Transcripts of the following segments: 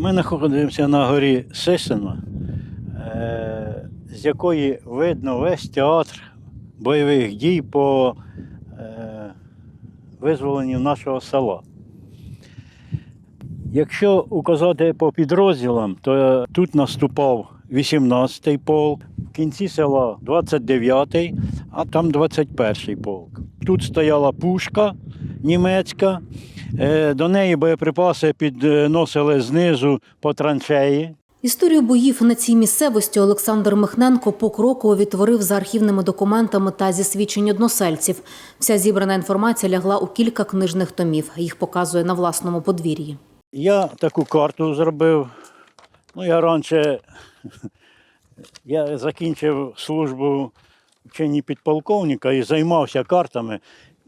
Ми знаходимося на горі Сисино, е, з якої видно весь театр бойових дій по е, визволенню нашого села. Якщо указати по підрозділам, то тут наступав 18-й полк, в кінці села 29-й, а там 21-й полк. Тут стояла пушка німецька, е, до неї боєприпаси підносили знизу по траншеї. Історію боїв на цій місцевості Олександр Михненко покроково відтворив за архівними документами та зі свідчень односельців. Вся зібрана інформація лягла у кілька книжних томів. Їх показує на власному подвір'ї. Я таку карту зробив. Ну, я раніше я закінчив службу в чині підполковника і займався картами.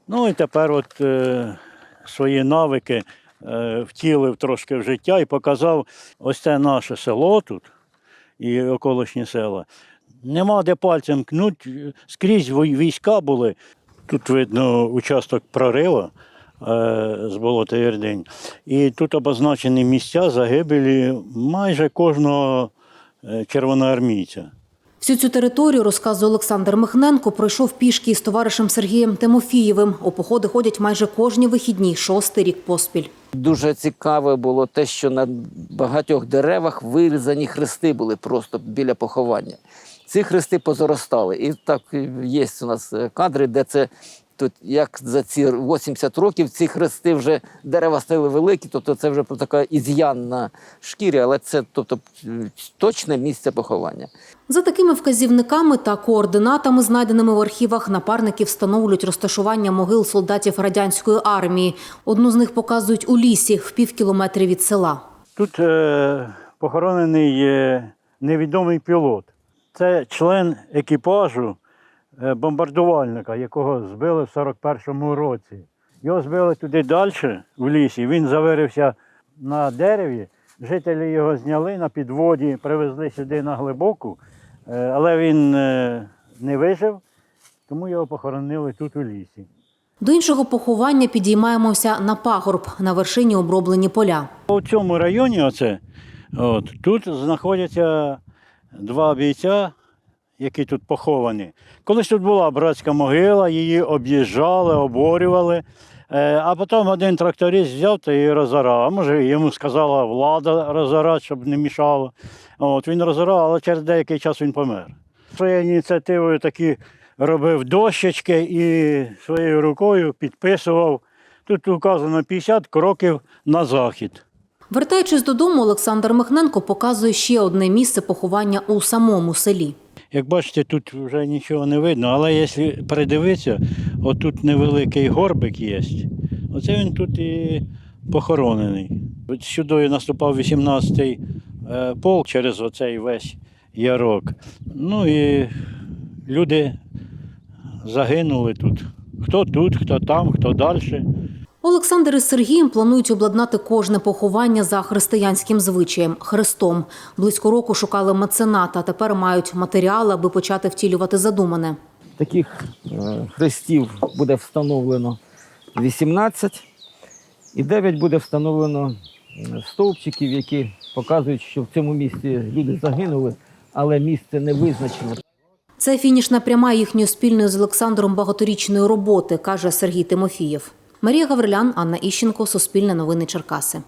Ну і тепер от е, свої навики е, втілив трошки в життя і показав ось це наше село тут і околишні села. Нема де пальцем кнуть, скрізь війська були. Тут видно участок прорива е, з болота Єрдень. І тут обозначені місця загибелі майже кожного е, червоноармійця. Всю цю територію, розказує Олександр Михненко, пройшов пішки із товаришем Сергієм Тимофієвим. У походи ходять майже кожні вихідні, шостий рік поспіль. Дуже цікаве було те, що на багатьох деревах вирізані хрести були просто біля поховання. Ці хрести позаростали. І так є у нас е, кадри, де це тут, як за ці 80 років ці хрести вже дерева стали великі, тобто це вже така із'ян на шкірі, але це тобто, точне місце поховання. За такими вказівниками та координатами, знайденими в архівах, напарники встановлюють розташування могил солдатів радянської армії. Одну з них показують у лісі в пів кілометрі від села. Тут е, похоронений е, невідомий пілот. Це член екіпажу бомбардувальника, якого збили в 41-му році. Його збили туди далі, в лісі. Він завирився на дереві. Жителі його зняли на підводі, привезли сюди на глибоку, е, але він е, не вижив, тому його похоронили тут у лісі. До іншого поховання підіймаємося на пагорб на вершині оброблені поля. У цьому районі, оце, от, тут знаходяться два бійця, які тут поховані. Колись тут була братська могила, її об'їжджали, оборювали. Е, А потім один тракторист взяв та її розорав. А може, йому сказала влада розорати, щоб не мішало. От, він розорав, але через деякий час він помер. Своєю ініціативою такі робив дощечки і своєю рукою підписував. Тут указано 50 кроків на захід. Вертаючись додому, Олександр Михненко показує ще одне місце поховання у самому селі. Як бачите, тут вже нічого не видно, але якщо придивитися, отут невеликий горбик є. Оце він тут і похоронений. Сюди наступав 18-й е, полк через оцей весь ярок. Ну і люди загинули тут. Хто тут, хто там, хто далі. Олександр із Сергієм планують обладнати кожне поховання за християнським звичаєм хрестом. Близько року шукали мецената, тепер мають матеріали, аби почати втілювати задумане. Таких е, хрестів буде встановлено 18, і 9 буде встановлено е, стовпчиків, які показують, що в цьому місці люди загинули, але місце не визначено. Це фінішна пряма їхньої спільної з Олександром багаторічної роботи, каже Сергій Тимофієв. Марія Гаврилян, Анна Іщенко, Суспільне новини Черкаси.